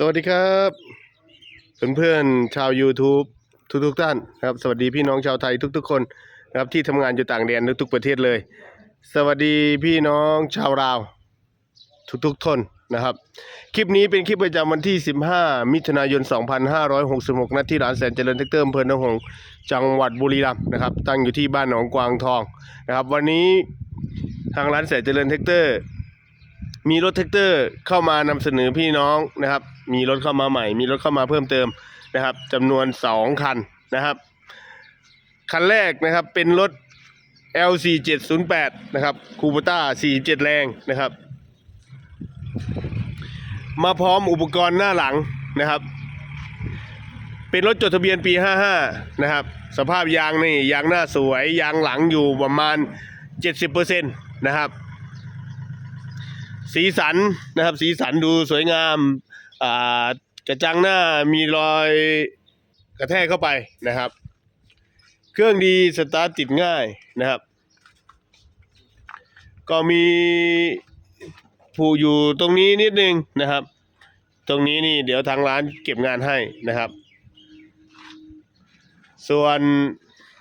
สวัสดีครับเพื่อนๆชาว YouTube ทุกๆท่านครับ สวัสดีพี่น้องชาวไทยทุก ๆ คนนะครับที่ทำงานอยู่ต่างแดนทุกๆประเทศเลย สวัสดีพี่น้องชาวลาว ทุกๆทนนะครับ คลิปนี้เป็นคลิปประจำวันที่ 15 มิถุนายน 2566ณที่ร้านแสนเจริญเทคเตอร์อำเภอหนองหงจังหวัดบุรีรัมย์นะครับ ตั้งอยู่ที่บ้านหนองกวางทองนะครับ วันนี้ทางร้านแสนเจริญเทคเตอร์ มีรถแท็กเตอร์เข้ามานำเสนอพี่น้องนะครับ มีรถเข้ามาใหม่ มีรถเข้ามาเพิ่มเติมนะครับจำนวนสองคันนะครับ คันแรกนะครับเป็นรถ L4708 นะครับคูปต้า47 แรงนะครับ มาพร้อมอุปกรณ์หน้าหลังนะครับ เป็นรถจดทะเบียนปี 55 นะครับ สภาพยางนี่ยางหน้าสวย ยางหลังอยู่ประมาณ 70%นะครับ สีสันนะครับ สีสันดูสวยงาม อ่ากระจังหน้ามีรอยกระแทกเข้าไปนะครับ เครื่องดีสตาร์ทติดง่ายนะครับ ก็มีผูอยู่ตรงนี้นิดนึงนะครับ ตรงนี้นี่เดี๋ยวทางร้านเก็บงานให้นะครับ ส่วน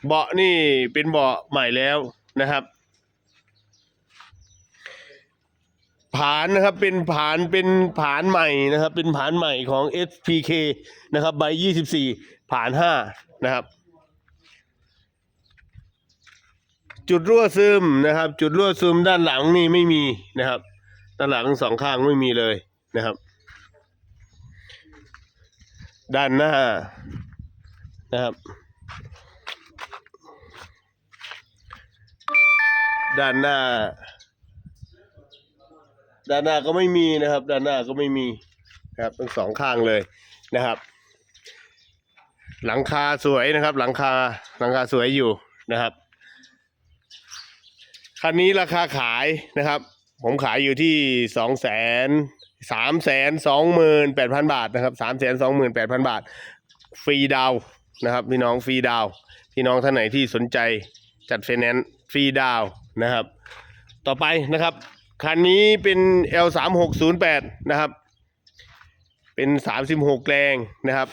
เบาะนี่เป็นเบาะใหม่แล้วนะครับ ผานนะครับเป็นผานเป็นผานใหม่นะครับ เป็นผานใหม่ของ SPK นะครับใบ24ผาน5นะครับ จุดรั่วซึมนะครับ จุดรั่วซึมด้านหลังนี่ไม่มีนะครับ ด้านหลังสองข้างไม่มีเลยนะครับ ด้านหน้านะครับ ด้านหน้า ด้านหน้าก็ไม่มีนะครับ ด้านหน้าก็ไม่มีนะครับทั้งสองข้างเลยนะครับ หลังคาสวยนะครับ หลังคาหลังคาสวยอยู่นะครับคันนี้ราคาขายนะครับ ผมขายอยู่ที่สองแสนสามแสนสองหมื่นแปดพันบาทนะครับสามแสนสองหมื่นแปดพันบาท ฟรีดาวนะครับ พี่น้องฟรีดาวพี่น้องท่านไหนที่สนใจจัดไฟแนนซ์ฟรีดาวนะครับ ต่อไปนะครับ คันนี้เป็น L 3 6 0 8นะครับ เป็น 36 แรงนะครับ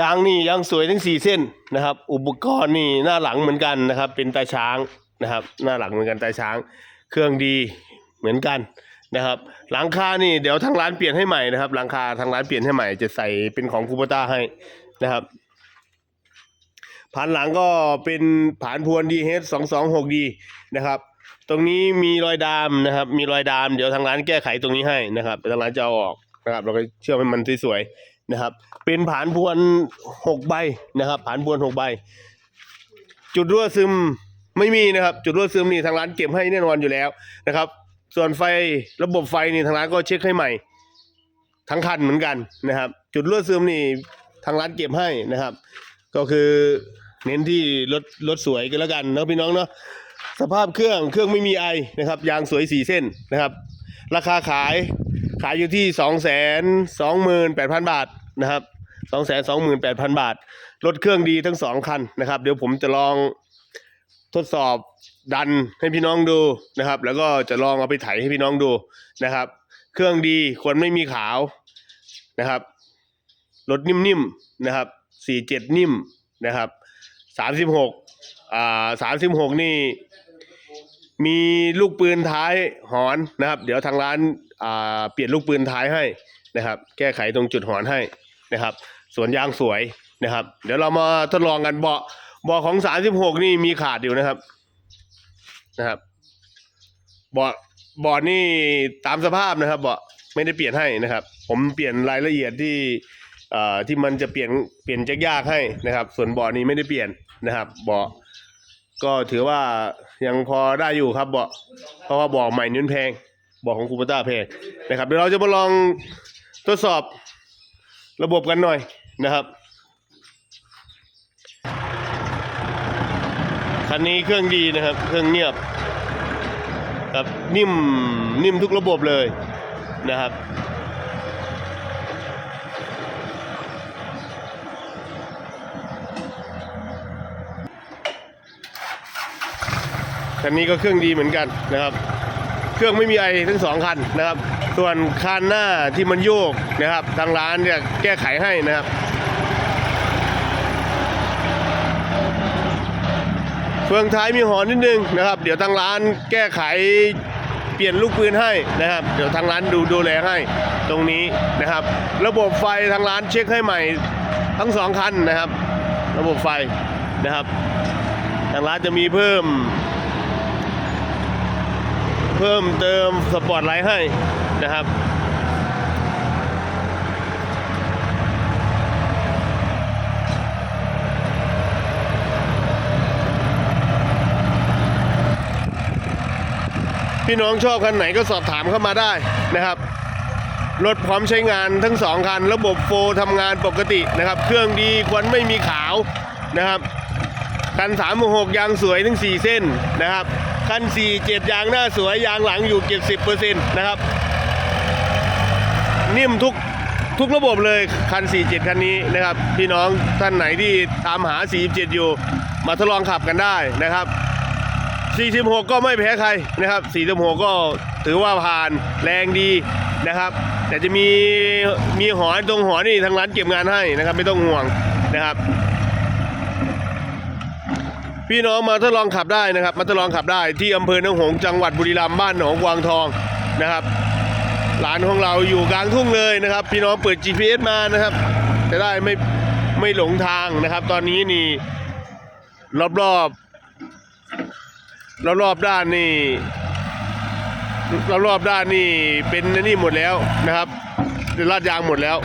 ยางนี่ยางสวยทั้งสี่เส้นนะครับ อุปกรณ์นี่หน้าหลังเหมือนกันนะครับ เป็นตาช้างนะครับ หน้าหลังเหมือนกันตาช้าง เครื่องดีเหมือนกันนะครับหลังคานี่เดี๋ยวทางร้านเปลี่ยนให้ใหม่นะครับหลังคาทางร้านเปลี่ยนให้ใหม่จะใส่เป็นของคูปต้าให้นะครับ ผ่านหลังก็เป็นผานพวน DH 2 2 6 D นะครับ ตรงนี้มีรอยดามนะครับ มีรอยดามเดี๋ยวทางร้านแก้ไขตรงนี้ให้นะครับทางร้านจะเอาออกนะครับเราก็เชื่อมให้มันสวยๆนะครับ เป็นผานพวนหกใบนะครับ ผานพวนหกใบ จุดรั่วซึมไม่มีนะครับ จุดรั่วซึมนี่ทางร้านเก็บให้แน่นอนอยู่แล้วนะครับ ส่วนไฟระบบไฟนี่ทางร้านก็เช็คให้ใหม่ ทั้งคันเหมือนกันนะครับ จุดรั่วซึมนี่ทางร้านเก็บให้นะครับ ก็คือ เน้นที่รถรถสวยกันแล้วกันนะพี่น้องเนาะสภาพเครื่องเครื่องไม่มีไอนะครับ ยางสวยสี่เส้นนะครับ ราคาขายขายอยู่ที่สองแสนสองหมื่นแปดพันบาทนะครับสองแสนสองหมื่นแปดพันบาทรถเครื่องดีทั้งสองคันนะครับ เดี๋ยวผมจะลองทดสอบดันให้พี่น้องดูนะครับ แล้วก็จะลองเอาไปไถให้พี่น้องดูนะครับ เครื่องดีควรไม่มีขาวนะครับรถนิ่มๆนะครับสี่เจ็ดนิ่มนะครับ สามสิบหกอ่าสามสิบหกนี่ มีลูกปืนท้ายหอนนะครับ เดี๋ยวทางร้านอ่าเปลี่ยนลูกปืนท้ายให้นะครับ แก้ไขตรงจุดหอนให้นะครับส่วนยางสวยนะครับ เดี๋ยวเรามาทดลองกันเบาะเบาะของสามสิบหกนี่มีขาดอยู่นะครับนะครับเบาะเบาะนี่ตามสภาพนะครับเบาะไม่ได้เปลี่ยนให้นะครับ ผมเปลี่ยนรายละเอียดที่อ่อที่มันจะเปลี่ยนเปลี่ยนยากๆให้นะครับ ส่วนเบาะนี้ไม่ได้เปลี่ยน นะครับเบาะก็ถือว่ายังพอได้อยู่ครับเบาะเพราะว่าเบาะใหม่นิ้นแพงเบาะของคูปต้าแพงนะครับเดี๋ยวเราจะมาลองทดสอบระบบกันหน่อยนะครับคันนี้เครื่องดีนะครับ เครื่องเงียบครับนิ่มนิ่มทุกระบบเลยนะครับ คันนี้ก็เครื่องดีเหมือนกันนะครับ เครื่องไม่มีไอทั้งสองคันนะครับ ส่วนคันหน้าที่มันโยกนะครับ ทางร้านจะแก้ไขให้นะครับเฟืองท้ายมีหอนนิดนึงนะครับ เดี๋ยวทางร้านแก้ไขเปลี่ยนลูกปืนให้นะครับ เดี๋ยวทางร้านดูดูแลให้ตรงนี้นะครับ ระบบไฟทางร้านเช็คให้ใหม่ทั้งสองคันนะครับ ระบบไฟนะครับ ทางร้านจะมีเพิ่ม เพิ่มเติมสปอร์ตไลท์ให้นะครับพี่น้องชอบคันไหนก็สอบถามเข้ามาได้นะครับ รถพร้อมใช้งานทั้งสองคัน ระบบโฟร์ทำงานปกตินะครับ เครื่องดีควันไม่มีขาวนะครับ คัน3ามหกยางสวยทั้ง 4 เส้นนะครับ คัน 4 7 ยางหน้าสวยยางหลังอยู่ 70%นะครับ นิ่มทุกทุกระบบเลยคัน 47 คันนี้นะครับ พี่น้องท่านไหนที่ตามหา 47 อยู่ มาทดลองขับกันได้นะครับ 46 ก็ไม่แพ้ใครนะครับ 46 ก็ถือว่าผ่านแรงดีนะครับ แต่จะมีมีหอตรงหอนี่ทางร้านเก็บงานให้นะครับ ไม่ต้องห่วงนะครับ พี่น้องมาทดลองขับได้นะครับ มาทดลองขับได้ที่อำเภอหนองหงส์จังหวัดบุรีรัมย์บ้านหนองกวางทองนะครับร้านของเราอยู่กลางทุ่งเลยนะครับ พี่น้องเปิด GPS มานะครับ จะได้ไม่ไม่หลงทางนะครับ ตอนนี้นี่รอบรอบรอบรอบๆด้านนี่รอบรอบๆด้านนี่เป็นนี่หมดแล้วนะครับเป็นลาดยางหมดแล้ว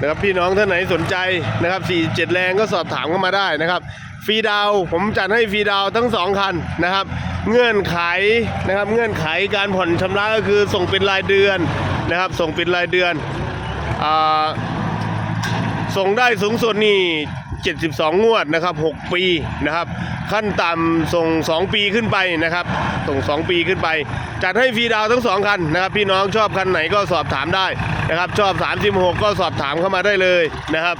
นะครับพี่น้องท่านไหนสนใจนะครับ 47 แรงก็สอบถามเข้ามาได้นะครับ ฟรีดาวผมจัดให้ฟรีดาวทั้งสองคันนะครับ เงื่อนไขนะครับเงื่อนไขการผ่อนชำระก็คือส่งเป็นรายเดือนนะครับ ส่งเป็นรายเดือนอส่งได้สูงสุดนี่ 72 งวดนะครับ 6 ปีนะครับ ขั้นต่ำส่ง 2 ปีขึ้นไปนะครับ ส่ง 2 ปีขึ้นไป จัดให้ฟรีดาวทั้ง 2 คันนะครับ พี่น้องชอบคันไหนก็สอบถามได้นะครับ ชอบ 36 ก็สอบถามเข้ามาได้เลยนะครับ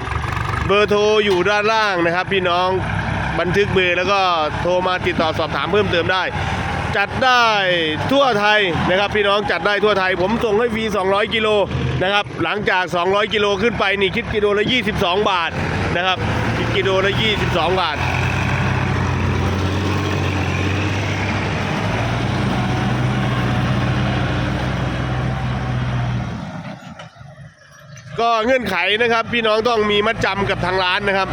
เบอร์โทรอยู่ด้านล่างนะครับ พี่น้องบันทึกเบอร์แล้วก็โทรมาติดต่อสอบถามเพิ่มเติมได้ จัดได้ทั่วไทยนะครับ พี่น้องจัดได้ทั่วไทย ผมส่งให้ฟรี200 กิโลนะครับ หลังจาก 200 กิโลขึ้นไปนี่คิดกิโลละ 22 บาทนะครับ กิโลละ22บาทก็เงื่อนไขนะครับ พี่น้องต้องมีมัดจำกับทางร้านนะครับ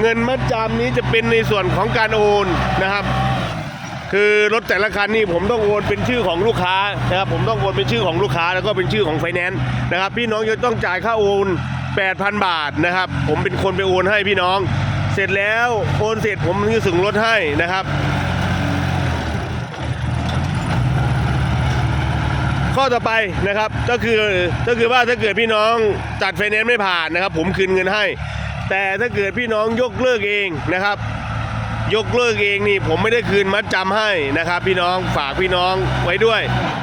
เงินมัดจำนี้จะเป็นในส่วนของการโอนนะครับ คือรถแต่ละคันนี่ผมต้องโอนเป็นชื่อของลูกค้านะครับ ผมต้องโอนเป็นชื่อของลูกค้าแล้วก็เป็นชื่อของไฟแนนซ์นะครับ พี่น้องจะต้องจ่ายค่าโอน 8,000 บาทนะครับ ผมเป็นคนไปโอนให้พี่น้อง เสร็จแล้วโอนเสร็จผมจะส่งรถให้นะครับ ข้อต่อไปนะครับก็คือก็คือว่าถ้าเกิดพี่น้องจัดไฟแนนซ์ไม่ผ่านนะครับ ผมคืนเงินให้ แต่ถ้าเกิดพี่น้องยกเลิกเองนะครับ ยกเลิกเองนี่ผมไม่ได้คืนมัดจำให้นะครับ พี่น้องฝากพี่น้องไว้ด้วย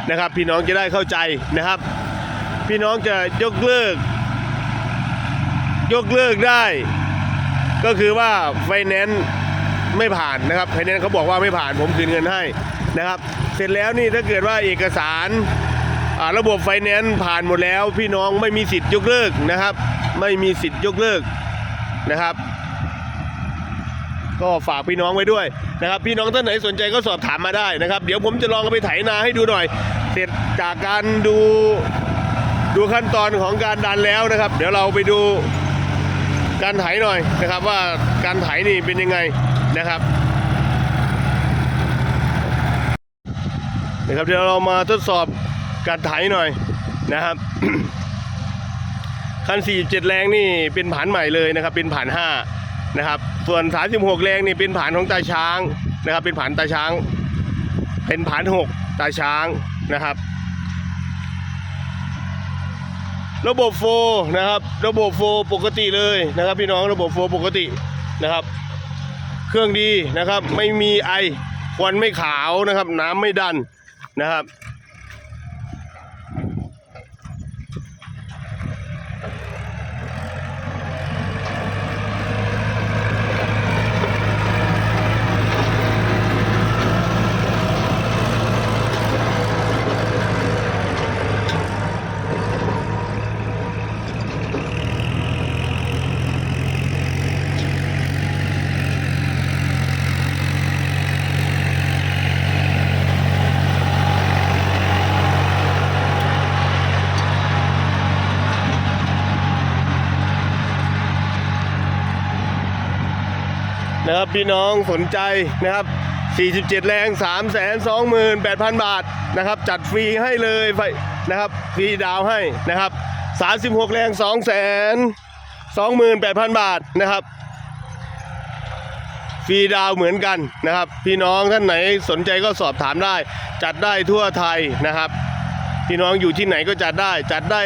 นะครับ พี่น้องจะได้เข้าใจนะครับ พี่น้องจะยกเลิก ยกเลิกได้ ก็คือว่าไฟแนนซ์ไม่ผ่านนะครับไฟแนนซ์เขาบอกว่าไม่ผ่านผมคืนเงินให้นะครับ เสร็จแล้วนี่ถ้าเกิดว่าเอกสารระบบไฟแนนซ์ผ่านหมดแล้ว พี่น้องไม่มีสิทธิ์ยกเลิกนะครับ ไม่มีสิทธิ์ยกเลิกนะครับ ก็ฝากพี่น้องไว้ด้วยนะครับ พี่น้องท่านไหนสนใจก็สอบถามมาได้นะครับ เดี๋ยวผมจะลองไปไถนาให้ดูหน่อย เสร็จจากการดูดูขั้นตอนของการดันแล้วนะครับ เดี๋ยวเราไปดู การไถหน่อยนะครับว่าการไถนี่เป็นยังไงนะครับนะครับเดี๋ยวเรามาทดสอบการไถหน่อยนะครับคัน 47 แรงนี่เป็นผ่านใหม่เลยนะครับ เป็นผ่าน 5 นะครับ ส่วน 36 แรงนี่เป็นผ่านของตาช้างนะครับ เป็นผ่านตาช้าง เป็นผ่าน 6 ตาช้างนะครับ ระบบโฟร์นะครับ ระบบโฟร์ปกติเลยนะครับ พี่น้องระบบโฟร์ปกตินะครับ เครื่องดีนะครับ ไม่มีไอควันไม่ขาวนะครับ น้ำไม่ดันนะครับ นะครับพี่น้องสนใจนะครับ 47 แรง 3 2 8 0 0 0 บาทนะครับ จัดฟรีให้เลยไฟนะครับฟรีดาวให้นะครับ 36 แรง 2 2 8 0 0 0 บาทนะครับฟรีดาวเหมือนกันนะครับ พี่น้องท่านไหนสนใจก็สอบถามได้ จัดได้ทั่วไทยนะครับ พี่น้องอยู่ที่ไหนก็จัดได้ จัดได้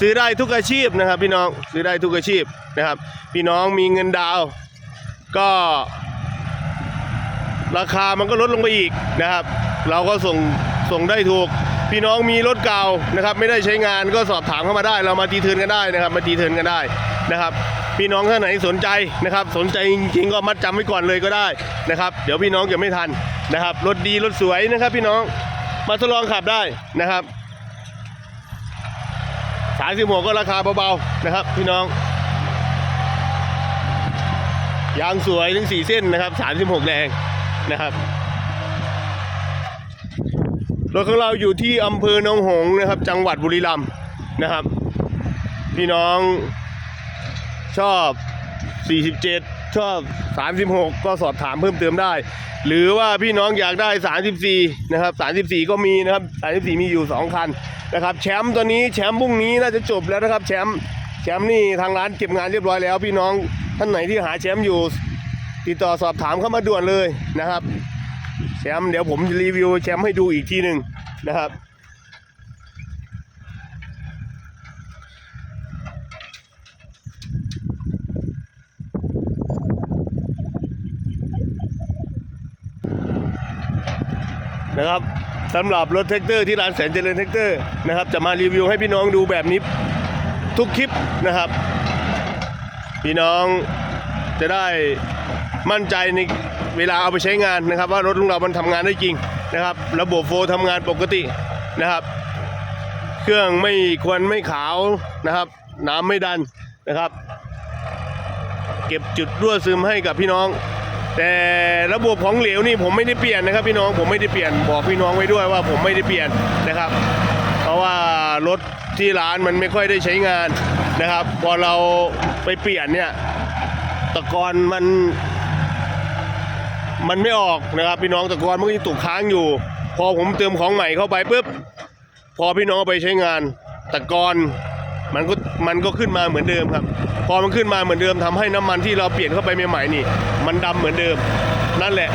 ซื้อได้ทุกอาชีพนะครับ พี่น้องซื้อได้ทุกอาชีพนะครับ พี่น้องมีเงินดาว ก็ราคามันก็ลดลงไปอีกนะครับ เราก็ส่งส่งได้ถูก พี่น้องมีรถเก่านะครับ ไม่ได้ใช้งานก็สอบถามเข้ามาได้ เรามาตีเทินกันได้นะครับ มาตีเทินกันได้นะครับ พี่น้องท่านไหนสนใจนะครับ สนใจจริงๆก็มัดจำไว้ก่อนเลยก็ได้นะครับ เดี๋ยวพี่น้องจะไม่ทันนะครับรถดีรถสวยนะครับ พี่น้องมาทดลองขับได้นะครับสายสิบหกก็ราคาเบาๆนะครับ พี่น้อง ยางสวยทั้งสี่เส้นนะครับสามสิบหกแรงนะครับรถของเราอยู่ที่อำเภอหนองหงนะครับ จังหวัดบุรีรัมย์นะครับ พี่น้องชอบ 47 ชอบ 36 ก็สอบถามเพิ่มเติมได้ หรือว่าพี่น้องอยากได้ 34 นะครับ 34 ก็มีนะครับ 34 มีอยู่ 2 คันนะครับ แชมป์ตัวนี้แชมป์พรุ่งนี้น่าจะจบแล้วนะครับ แชมป์ แชมป์นี่ทางร้านเก็บงานเรียบร้อยแล้ว พี่น้องท่านไหนที่หาแชมป์อยู่ ติดต่อสอบถามเข้ามาด่วนเลยนะครับ แชมป์เดี๋ยวผมรีวิวแชมป์ให้ดูอีกทีหนึ่งนะครับนะครับสำหรับรถแท็กเตอร์ที่ร้านแสนเจริญแท็กเตอร์นะครับจะมารีวิวให้พี่น้องดูแบบนี้ ทุกคลิปนะครับ พี่น้องจะได้มั่นใจในเวลาเอาไปใช้งานนะครับ ว่ารถของเรามันทำงานได้จริงนะครับ ระบบโฟร์ทำงานปกตินะครับ เครื่องไม่ควนไม่ขาวนะครับ น้ำไม่ดันนะครับ เก็บจุดรั่วซึมให้กับพี่น้อง แต่ระบบของเหลวนี่ผมไม่ได้เปลี่ยนนะครับ พี่น้องผมไม่ได้เปลี่ยนบอกพี่น้องไว้ด้วยว่าผมไม่ได้เปลี่ยนนะครับ ราะว่ารถที่ร้านมันไม่ค่อยได้ใช้งานนะครับ พอเราไปเปลี่ยนเนี่ยตะกอนมันมันไม่ออกนะครับพี่น้องตะกอนมันก็ยังตกค้างอยู่ พอผมเติมของใหม่เข้าไปปุ๊บพอพี่น้องเอาไปใช้งานตะกอนมันก็มันก็ขึ้นมาเหมือนเดิมครับ พอมันขึ้นมาเหมือนเดิมทำให้น้ำมันที่เราเปลี่ยนเข้าไปใหม่ๆนี่ มันดำเหมือนเดิม นั่นแหละ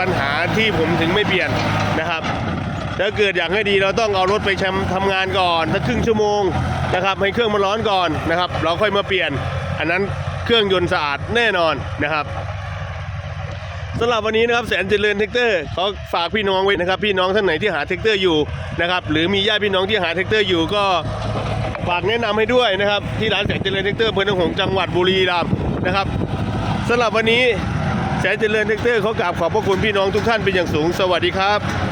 ปัญหาที่ผมถึงไม่เปลี่ยนนะครับ ถ้าเกิดอยากให้ดีเราต้องเอารถไปแชมทำงานก่อนสักครึ่งชั่วโมงนะครับให้เครื่องมันร้อนก่อนนะครับ เราค่อยมาเปลี่ยน อันนั้นเครื่องยนต์สะอาดแน่นอนนะครับสำหรับวันนี้นะครับแสนเจริญเทคเตอร์ขอฝากพี่น้องไว้นะครับ พี่น้องท่านไหนที่หาเทคเตอร์อยู่นะครับหรือมีญาติพี่น้องที่หาเทคเตอร์อยู่ก็ฝากแนะนำให้ด้วยนะครับที่ร้านแสนเจริญเทคเตอร์อำเภอหนองจังหวัดบุรีรัมย์นะครับสำหรับวันนี้แสนเจริญเทคเตอร์ขอกราบขอบพระคุณพี่น้องทุกท่านเป็นอย่างสูง สวัสดีครับ